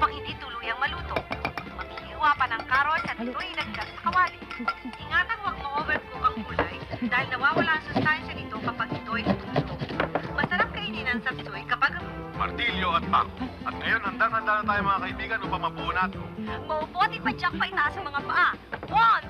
upang hindi tuluyang maluto. Maghihiwa pa ng carrots at ito'y ilagdag sa kawali. Ingatan huwag mo overcook ang gulay dahil nawawala ang sustansya nito kapag ito'y natututo. Masarap kainin ang sapsoy kapag Martilyo at bako. At ngayon, handa-handa na tayo mga kaibigan upang mabuo natin. maupo at ipadyak pa itaas ang mga paa. One,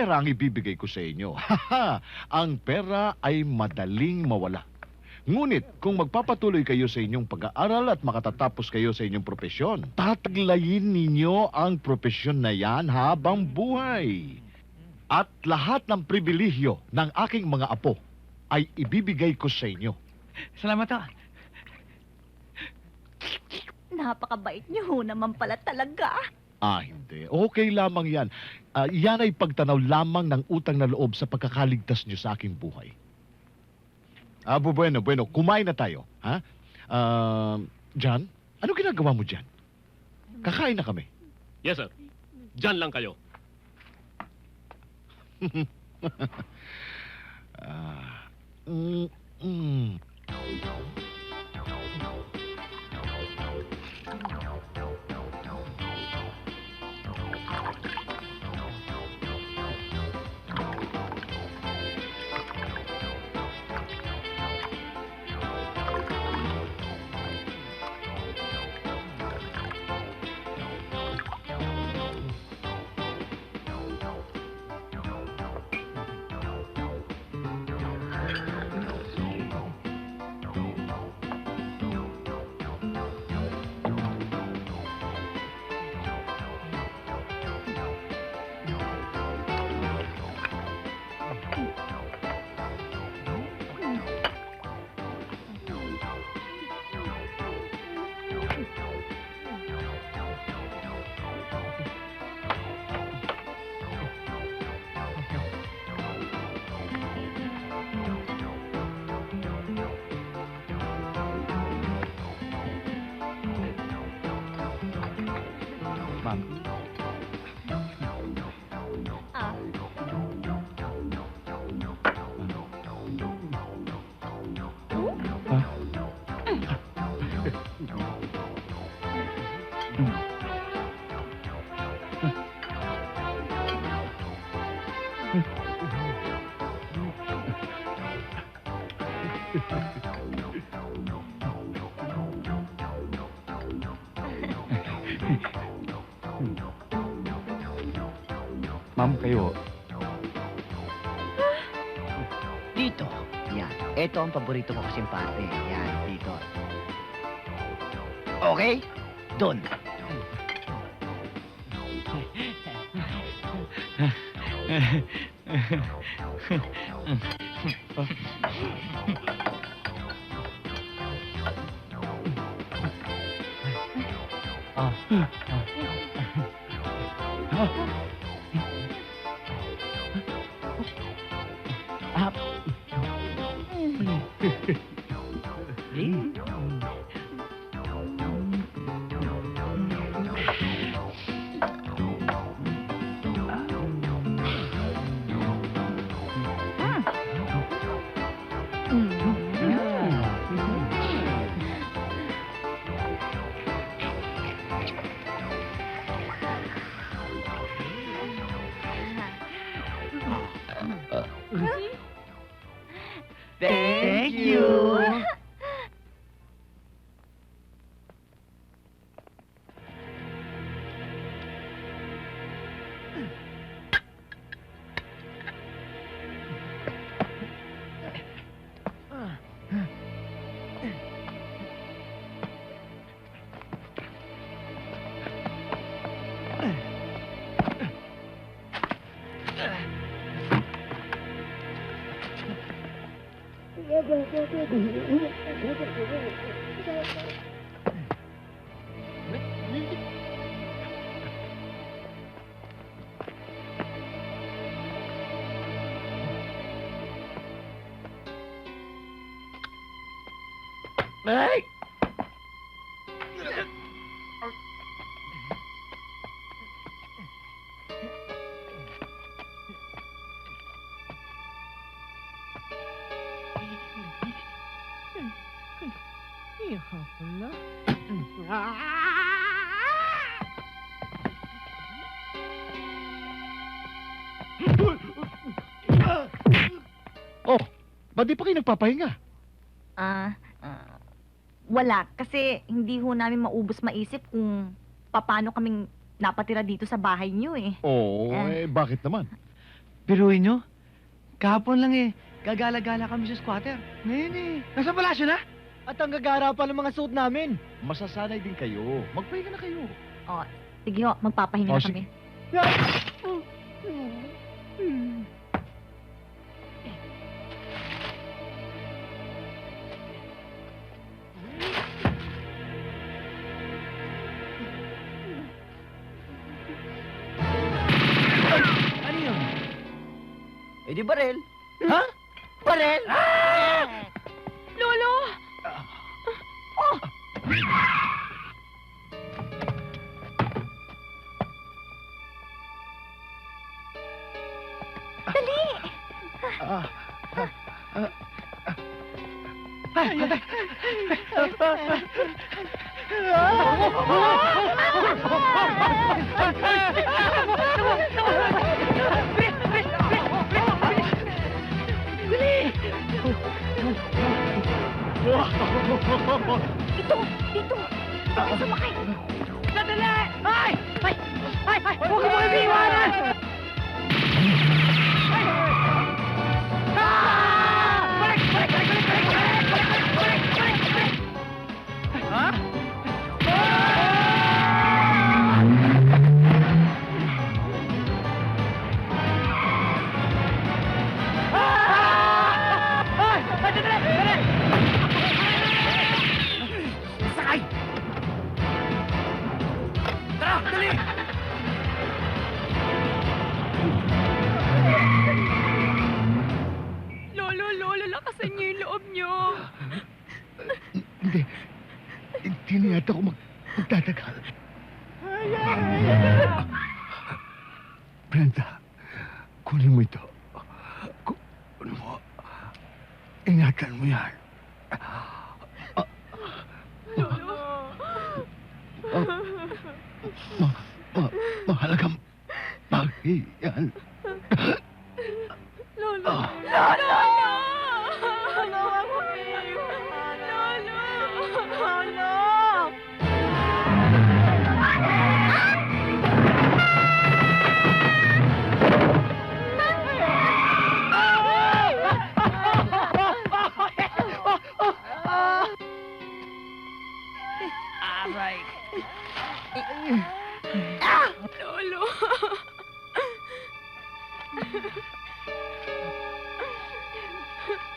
pera ang ibibigay ko sa inyo, haha, ang pera ay madaling mawala. Ngunit kung magpapatuloy kayo sa inyong pag-aaral at makatatapos kayo sa inyong propesyon, tataglayin ninyo ang propesyon na yan habang buhay. At lahat ng pribilehyo ng aking mga apo ay ibibigay ko sa inyo. Salamat ah. Napakabait niyo ho naman pala talaga. Ah, hindi. Okay lamang yan. Ah, yan ay pagtanaw lamang ng utang na loob sa pagkakaligtas niyo sa aking buhay. Ah, bu- bueno, bueno. Kumain na tayo. Ha? Ah, John, ano ginagawa mo dyan? Kakain na kami. Yes, sir. Diyan lang kayo. Ah, mm, mm. Ito ang paborito ko kasing parte. Yan, dito. Okay? Doon. Thank Ay! Iya pala. Oh, ba't di pa kayo nagpapahinga? Ah, ah, wala. Kasi hindi ho namin maubos maisip kung paano kaming napatira dito sa bahay niyo eh. Oo, Eh. eh, bakit naman? Biruin nyo? Kahapon lang eh. Gagala-gala kami sa squatter. Ngayon eh. Nasa palasyo na? At ang gagara pa ng mga suit namin. Masasanay din kayo. Magpahinga na kayo. Sige ho, magpapahinga Oh, na sige. kami. Eh di barel. Ha? Barel? Lolo! Ah, sumakay! Sandali! Ay! Ay! Ay! Ay! Huwag mo kami Dali! Lolo, lolo, lakasan niyo yung loob niyo. hindi. Hindi na yata ako mag magtatagal. Brenda, kunin mo ito. Kunin mo. Ingatan mo yan. Ma, ma, mahalagang bagay yan. Lolo! Lolo! Lolo!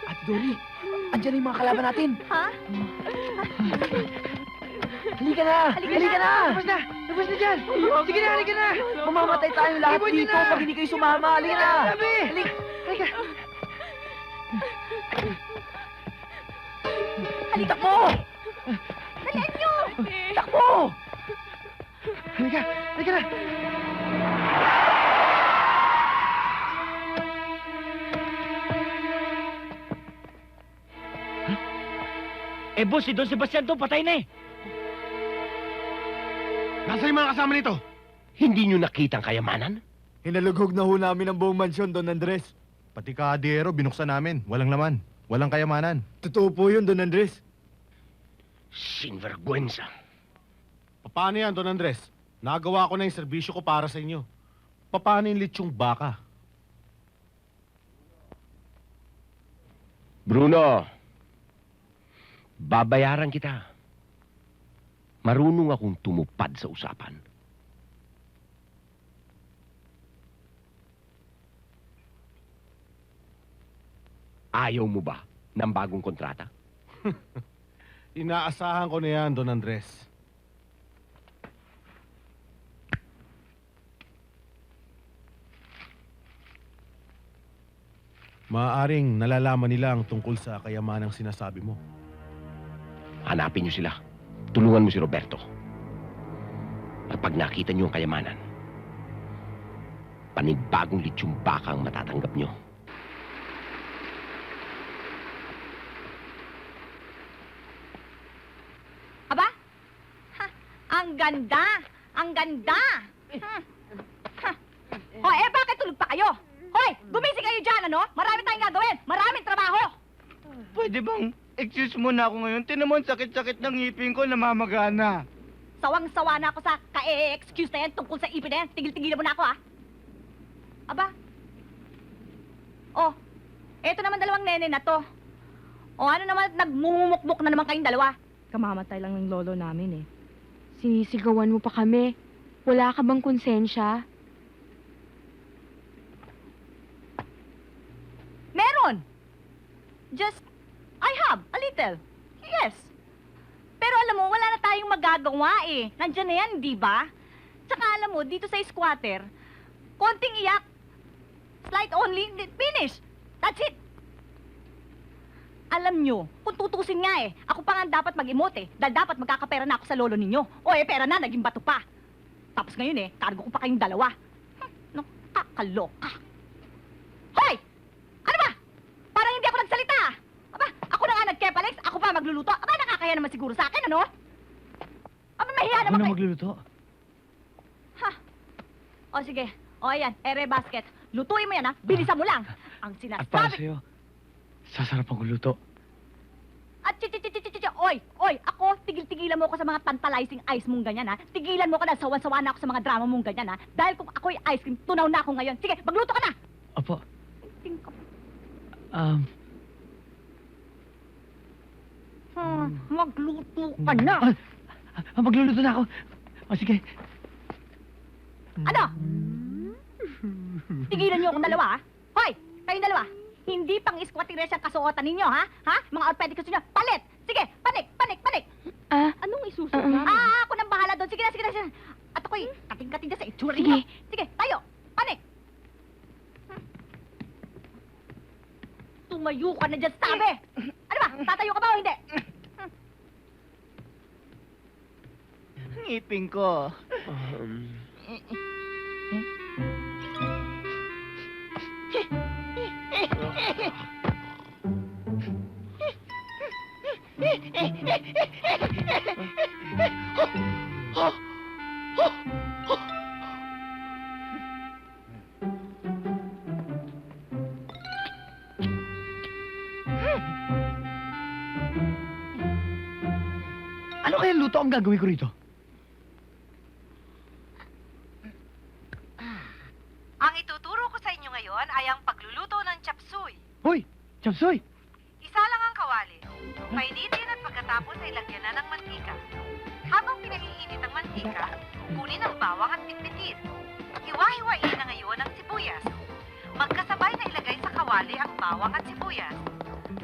At Dory, andyan yung mga kalaban natin. Ha? Halika na! Halika, na! Tapos na! Tapos na dyan! Sige na, halika na! Mamamatay tayo lahat Ibon dito na! pag hindi kayo sumama. Halika na! Sabi! Halika! Halika! Halika Takbo! Halika! Halika na! Eh, boss, si Don Sebastian to, patay na eh. Nasaan yung mga kasama nito? Hindi nyo nakita ang kayamanan? Hinalugog na ho namin ang buong mansyon, Don Andres. Pati kadero, binuksan namin. Walang laman. Walang kayamanan. Totoo po yun, Don Andres. Sinvergüenza. Paano yan, Don Andres? Nagawa ko na yung serbisyo ko para sa inyo. Paano yung litsong baka? Bruno, babayaran kita. Marunong akong tumupad sa usapan. Ayaw mo ba ng bagong kontrata? Inaasahan ko na yan, Don Andres. Maaaring nalalaman nila ang tungkol sa kayamanang sinasabi mo. Hanapin niyo sila. Tulungan mo si Roberto. At pag nakita niyo ang kayamanan, panibagong litsong baka ang matatanggap niyo. ganda! Ang ganda! Hmm. Ha. Hoy, eh bakit tulog pa kayo? Hoy, gumising kayo dyan, ano? Tayong gagawin! Maraming trabaho! Pwede bang excuse mo na ako ngayon? Tinan mo ang sakit-sakit ng ngipin ko, namamagana. Sawang-sawa na ako sa ka-excuse na yan tungkol sa ipin na yan. Tigil-tigilan mo na ako, ah. Aba? Oh, eto naman dalawang nene na to. O ano naman, nagmumukmuk na naman kayong dalawa. Kamamatay lang ng lolo namin eh. Sinisigawan mo pa kami. Wala ka bang konsensya? Meron! Just, I have, a little. Yes. Pero alam mo, wala na tayong magagawa eh. Nandiyan na yan, di ba? Tsaka alam mo, dito sa squatter, konting iyak, slight only, finish. That's it. Alam nyo, kung tutusin nga eh, ako pa nga dapat mag-emote eh, dahil dapat magkakapera na ako sa lolo ninyo. O eh, pera na, naging bato pa. Tapos ngayon eh, cargo ko pa kayong dalawa. Hm, no, kakaloka. Hoy! Ano ba? Parang hindi ako nagsalita. ah. Aba, ako na nga nagkepalex, ako pa magluluto. Nakakaya naman siguro sa akin, ano? Aba, mahiya Ako naman na kayo. magluluto. Ha? O sige, o ayan, ere basket. Lutuin mo yan ha, bilisan mo lang. Ang At para sinasabi... sa'yo, sasarap ang luto. At chi chi chi chi chi chi oy, oy, ako, tigil-tigilan mo ako sa mga tantalizing ice mong ganyan ha. Tigilan mo ko na, sawan-sawa na ako sa mga drama mong ganyan ha. Dahil kung ako'y ice cream, tunaw na ako ngayon. Sige, magluto ka na! Opo, Ting um, Hmm, magluto ka na! ah, magluluto na ako. O sige. Ano? Tigilan niyo akong dalawa, ha? Hoy! Kayong dalawa! Hindi pang squatires ang kasuotan ninyo, ha? Ha? Mga outfit niyo, palit! Sige, panik, panik, panik! Ah, Anong isusunod Ah, ah. Ah, ako nang bahala doon. Sige na, sige na, sige na. At ako'y kating-kating na sa itsura Sige. ninyo. Sige, tayo! Panik! Hmm. Tumayo ka na dyan, sabi! Tatayo ka ba o hindi? Ngipin ko. Ano kaya luto ang gagawin ko rito? Ang ituturo ko sa inyo ngayon ay ang pagluluto ng chapsuy. Hoy, Chapsoy! Isa lang ang kawali. Painitin at pagkatapos ay lagyan na ng mantika. Habang pinaiinit ang mantika, kunin ang bawang at pitpitin. Hiwa-hiwain na ngayon ang sibuyas. Magkasabay na ilagay sa kawali ang bawang at sibuyas.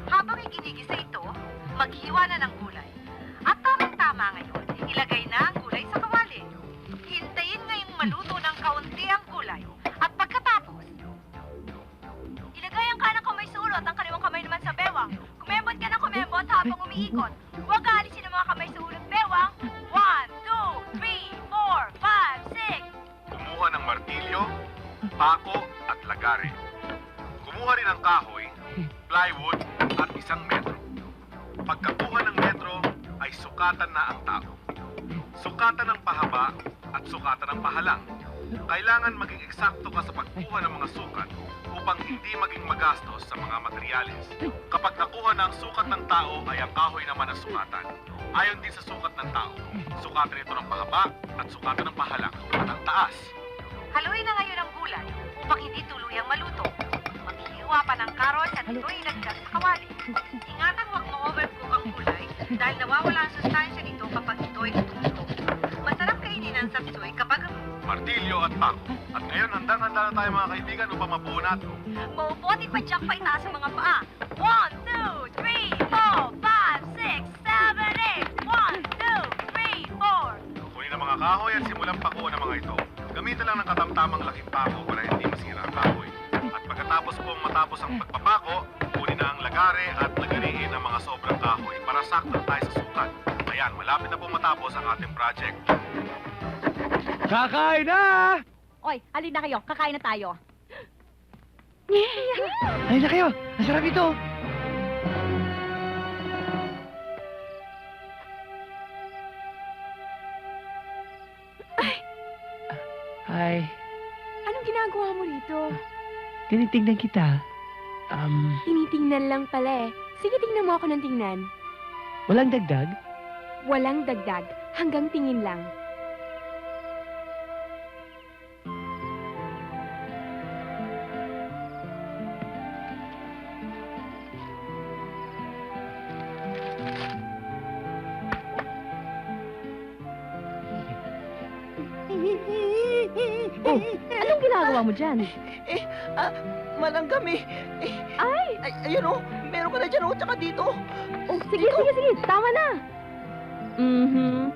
Habang iginigisa ito, maghiwa na ng gulay. Ilagay na ang gulay sa kawali. Hintayin ngayong maluto ng kaunti ang gulay. At pagkatapos, Ilagay ang kanang kamay sa ulo at ang kaliwang kamay naman sa bewang. Kumembot ka ng kumembot habang umiikot. Huwag aalisin ang mga kamay sa ulo at bewang. One, two, three, four, five, six. Kumuha ng martilyo, pako at lagare. Kumuha rin ng kahoy, plywood at isang metro. Pagkakuha ng metro ay sukatan na ang tao. Sukatan ng pahaba at sukatan ng pahalang. Kailangan maging eksakto ka sa pagkuha ng mga sukat upang hindi maging magastos sa mga materyales. Kapag nakuha na ang sukat ng tao ay ang kahoy naman ang sukatan. Ayon din sa sukat ng tao, sukatan ito ng pahaba at sukatan ng pahalang at ang taas. Haluin na ngayon ang gulay upang hindi tuluyang maluto. Maghihiwa pa ng carrots at ito ngayon, handang-handa na tayo mga kaibigan upang mabuo natin. Mauputi pa dyan pa itaas ang mga paa. One, two, three, four, five, six, seven, eight. One, two, three, four. Kunin ang mga kahoy at simulang pakuan ang mga ito. Gamitin lang ng katamtamang laking pako para hindi masira ang kahoy. At pagkatapos pong matapos ang pagpapako, kunin na ang lagare at lagariin ang mga sobrang kahoy para sakto tayo sa sukat. Ayan, malapit na pong matapos ang ating project. Kakain na! Oy, alin na kayo, kakain na tayo. Ay na kayo! Ang sarap ito! Hi. Anong ginagawa mo rito? Tinitingnan kita. Um, Tinitingnan lang pala eh. Sige, tingnan mo ako ng tingnan. walang dagdag? Walang dagdag, hanggang tingin lang. Mo dyan? Malanggam eh. Ay! Ay, ayun oh. Meron ka na dyan oh, tsaka dito. Oh, sige, sige, sige. Tama na. Mhm.